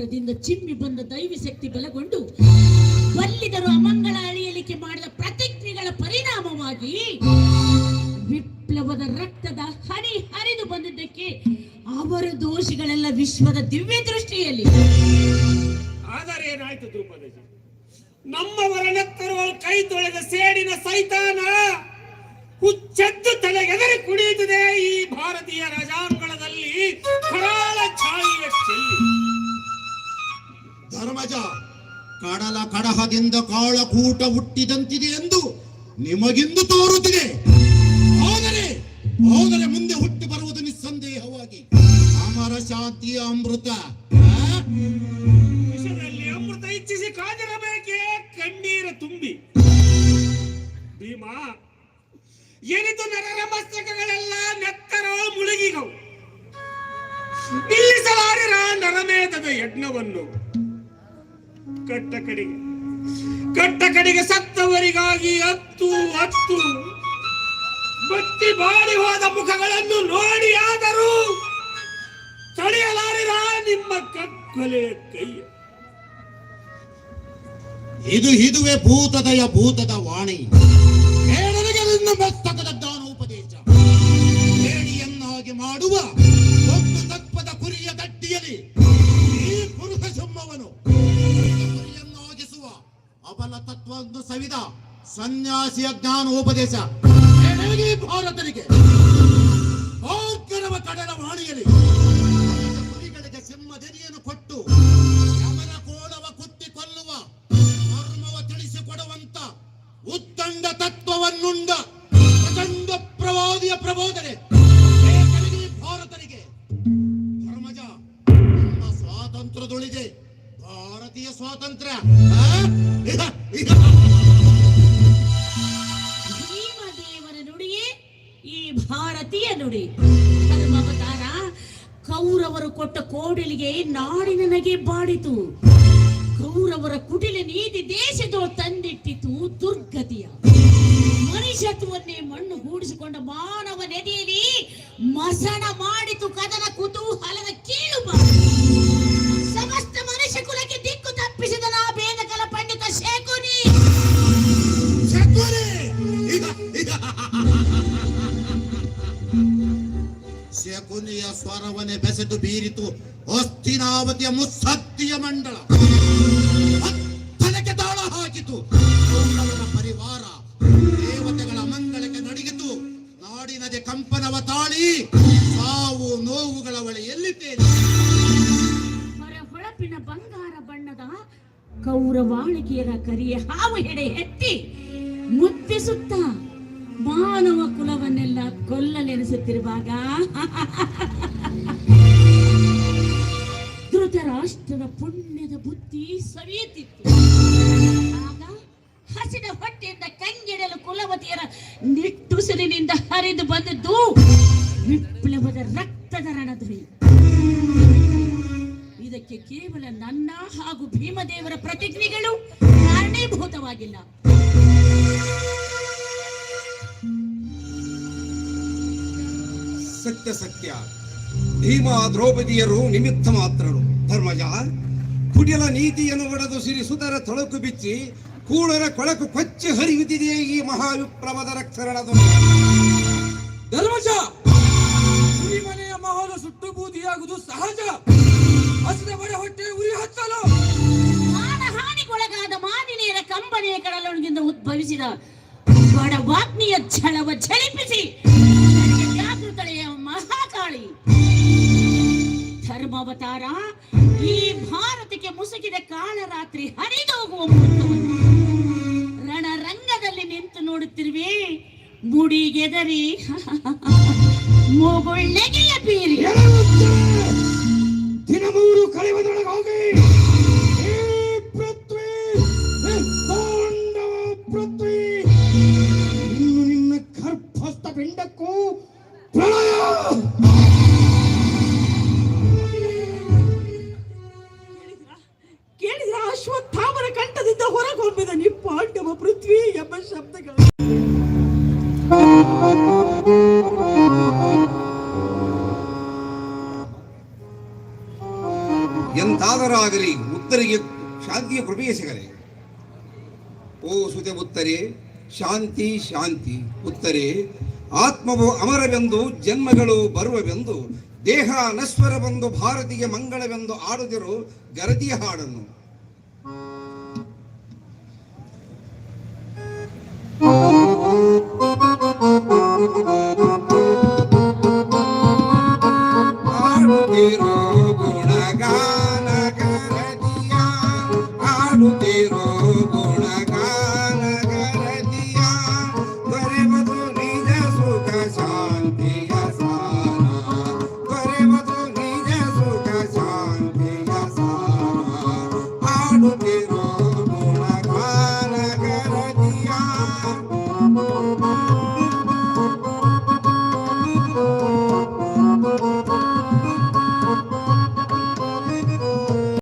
ಅಹಂಕಾರದಿಂದ ಚಿಮ್ಮಿ ಬಂದ ದೈವಿ ಶಕ್ತಿ ಬಲಗೊಂಡು ಬಲ್ಲಿದರು ಅಮಂಗಳ ಅಳಿಯಲಿಕ್ಕೆ ಮಾಡಿದ ಪ್ರತಿಜ್ಞೆಗಳ ಪರಿಣಾಮವಾಗಿ ವಿಪ್ಲವದ ರಕ್ತದ ಹನಿ ಹರಿದು ಬಂದಿದ್ದಕ್ಕೆ ಅವರ ದೋಷಗಳೆಲ್ಲ ವಿಶ್ವದ ದಿವ್ಯ ದೃಷ್ಟಿಯಲ್ಲಿ. ಆದರೆ ಏನಾಯ್ತು ದ್ರುಪದಜಿ ನಮ್ಮವರ ನೆತ್ತರುವ ಕೈ ತೊಳೆದ ಸೇಡಿನ ಸೈತಾನ ಹುಚ್ಚೆದ್ದು ತಲೆಗೆದರೆ ಕುಡಿಯುತ್ತದೆ ಈ ಭಾರತೀಯ ರಾಜಾಂಗಣದಲ್ಲಿ ಕಡಹದಿಂದ ಕಾಳಕೂಟ ಹುಟ್ಟಿದಂತಿದೆ ಎಂದು ನಿಮಗಿಂದು ತೋರುತ್ತಿದೆ. ಆದರೆ ಹೋದರೆ ಮುಂದೆ ಹುಟ್ಟಿ ಬರುವುದು ನಿಸ್ಸಂದೇಹವಾಗಿ. ಅಮರ ಶಾಂತಿಯ ಅಮೃತ. ಅಮೃತ ಇಚ್ಛಿಸಿ ಕಾದಿರಬೇಕೇ ಕಣ್ಣೀರ ತುಂಬಿ. ಭೀಮಾ ಎನಿತು ನರರ ಮಸ್ತಕಗಳೆಲ್ಲ ನೆತ್ತರೋ ಮುಳುಗಿಗವು ನಿಲ್ಲಿಸಲಾರಿರ ನರಮೇಧದ ಯಜ್ಞವನ್ನು. ಕಟ್ಟ ಕಡೆಗೆ. ಕಟ್ಟ ಕಡೆಗೆ ಸತ್ತವರಿಗಾಗಿ ಹತ್ತು ಹತ್ತು ಬತ್ತಿ ಬಾಡಿ ಹೋದ ಮುಖಗಳನ್ನು ನೋಡಿ ಆದರೂ ತಡೆಯಲಾರಿರ ನಿಮ್ಮ ಕಕ್ಕಲೆಯ ಕೈ. ಇದು ಇದುವೆ ಭೂತದಯ ಭೂತದ ವಾಣಿ. ಹೇಳಲಿಗೆ ನಿನ್ನ ಮಸ್ತಕದ ಜ್ಞಾನೋಪದೇಶ ಹೇಳಿಯನ್ನಾಗಿ ಮಾಡುವ. ಒಂದು ತತ್ಪದ ಕುರಿಯ ಗಟ್ಟಿಯಲ್ಲಿ ಸನ್ಯಾಸಿಯ ಜ್ಞಾನೋಪದೇಶ ಉಪದೇಶ. ಭಾರತರಿಗೆ. ಭಾಗ್ಯರವ ಕಡಲ ವಾಣಿಯಲ್ಲಿ. ಕುರಿಗಳಿಗೆ ಸಿಂಹದೆರಿಯನ್ನು ಕೊಟ್ಟು ಯಮನ ಕೋಳವ ಕುತ್ತಿ ಕೊಲ್ಲುವ, ಧರ್ಮವ ತಿಳಿಸಿಕೊಡುವಂತ ಉತ್ತಂಡ ತತ್ವವನ್ನುಂಡ ಪ್ರಚಂಡ ಪ್ರವಾದಿಯ ಪ್ರಬೋಧನೆ. ಭಾರತನಿಗೆ ಧರ್ಮಜ ನಮ್ಮ ಸ್ವಾತಂತ್ರ್ಯದೊಳಿದೆ ಭಾರತೀಯ ಸ್ವಾತಂತ್ರ್ಯ. ನುಡಿ. ಅವತಾರ ಕೌರವರು ಕೊಟ್ಟ ಕೋಡಿಲಿಗೆ ನಾಡಿನ ನಗೆ ಬಾಡಿತು. ಕೌರವರ ಕುಟಿಲ ನೀತಿ ದೇಶದೋ ತಂದಿಟ್ಟಿತು ದುರ್ಗತಿಯ. ಮನುಷ್ಯತ್ವನ್ನೇ ಮಣ್ಣು ಹೂಡಿಸಿಕೊಂಡ ಮಾನವ ನದಿಯಲ್ಲಿ ಮಸಣ ಮಾಡಿತು ಶಕುನಿಯ ಸ್ವರವನೆ ಬೆಸೆದು ಬೀರಿತು. ಹೊಸ್ತಿನಾವತಿಯ ಮುಸ್ಸತ್ತಿಯ ಮಂಡಳ. ತಲೆಗೆ ತಾಳ ಹಾಕಿತು. ಪರಿವಾರ ದೇವತೆಗಳ ಮಂಗಳಕ್ಕೆ ನಡಿಗಿತು. ನಾಡಿನದೆ ಕಂಪನವ ತಾಳಿ, ಸಾವು ನೋವುಗಳ ಬಳಿ ಎಲ್ಲಿದ್ದೇನೆ? ಹೊರ ಹೊಳಪಿನ ಬಂಗಾರ ಬಣ್ಣದ ಕೌರವಾಣಿಕೆಯರ ಕರಿಯ ಹಾವು ಹೆಡೆ ಎತ್ತಿ ಮುತ್ತಿಸುತ್ತ ಮಾನವ ಕುಲವನ್ನೆಲ್ಲ ಕೊಲ್ಲಲೆನಿಸುತ್ತಿರುವಾಗ ಧೃತರಾಷ್ಟ್ರರ ಪುಣ್ಯದ ಬುದ್ಧಿ ಸವಿಯುತ್ತಿತ್ತು. ಹಸಿದ ಹೊಟ್ಟೆಯಿಂದ ಕಂಗೆಡಲು ಕುಲವತಿಯರ ನಿಟ್ಟುಸಿರಿನಿಂದ ಹರಿದು ಬಂದದ್ದು ವಿಪ್ಲವದ ರಕ್ತದ ರಣಧ್ವನಿ. ಇದಕ್ಕೆ ಕೇವಲ ನನ್ನ ಹಾಗೂ ಭೀಮದೇವರ ಪ್ರತಿಜ್ಞೆಗಳು ಕಾರಣೀಭೂತವಾಗಿಲ್ಲ. ಸತ್ಯ ಸತ್ಯ. ಭೀಮ ದ್ರೌಪದಿಯರು ನಿಮಿತ್ತ ಮಾತ್ರರು. ಧರ್ಮಜ ಕುಡಿಯಲ ನೀತಿಯನ್ನು ಒಡೆದು ಸಿರಿಸುದರ ತೊಳಕು ಬಿಚ್ಚಿ, ಕೂಳರ ಕೊಳಕು ಕೊಚ್ಚಿ ಹರಿಯುತ್ತಿದೆ ಈ ಮಹಾವಿಪ್ಲವದ ರಕ್ಷರಣದ ಧರ್ಮಜ ಉರಿ ಮನೆಯ ಮಹಲ ಸುಟ್ಟು ಬೂದಿಯಾಗುವುದು ಸಹಜ. ಹಸಿದ ಬಡ ಹೊಟ್ಟೆ ಉರಿ ಹಚ್ಚಲು. ಮಾನಹಾನಿಗೊಳಗಾದ ಮಾನಿನಿಯರ ಕಂಬನಿಯ ಕಡಲೊಳಗಿಂದ ಉದ್ಭವಿಸಿದ ಬಡವಾಗ್ನಿಯ ಛಳವ ಝಳಿಪಿಸಿ ಧರ್ಮಾವತಾರ ಈ ಭಾರತಕ್ಕೆ ಮುಸುಕಿದ ಕಾಳರಾತ್ರಿ ಹರಿದೋಗುವ ರಣರಂಗದಲ್ಲಿ ನಿಂತು ನೋಡುತ್ತಿರುವೆ ಮುಡಿಗೆದರಿ ಮೂಗೊಳ್ಳೆಗೆಯ ಬೀರಿ ದಿನಮೂರು ಕಳೆಯುವುದೊಳಗೆ ಈ ಮುತ್ತರಿಗೆ ಶಾಂತಿಯ ಕೃಪೆಯೇ ಸಿಗಲಿ. ಓ ಸುತೆ ಉತ್ತರೆ ಶಾಂತಿ ಶಾಂತಿ ಉತ್ತರೆ ಆತ್ಮವು ಅಮರವೆಂದು, ಜನ್ಮಗಳು ಬರುವವೆಂದು, ದೇಹ ಅನಸ್ವರವೆಂದು ಭಾರತಿಗೆ ಮಂಗಳವೆಂದು ಆಡುದಿರು ಗರದಿಯ ಹಾಡನ್ನು. ಗುಣಗಾ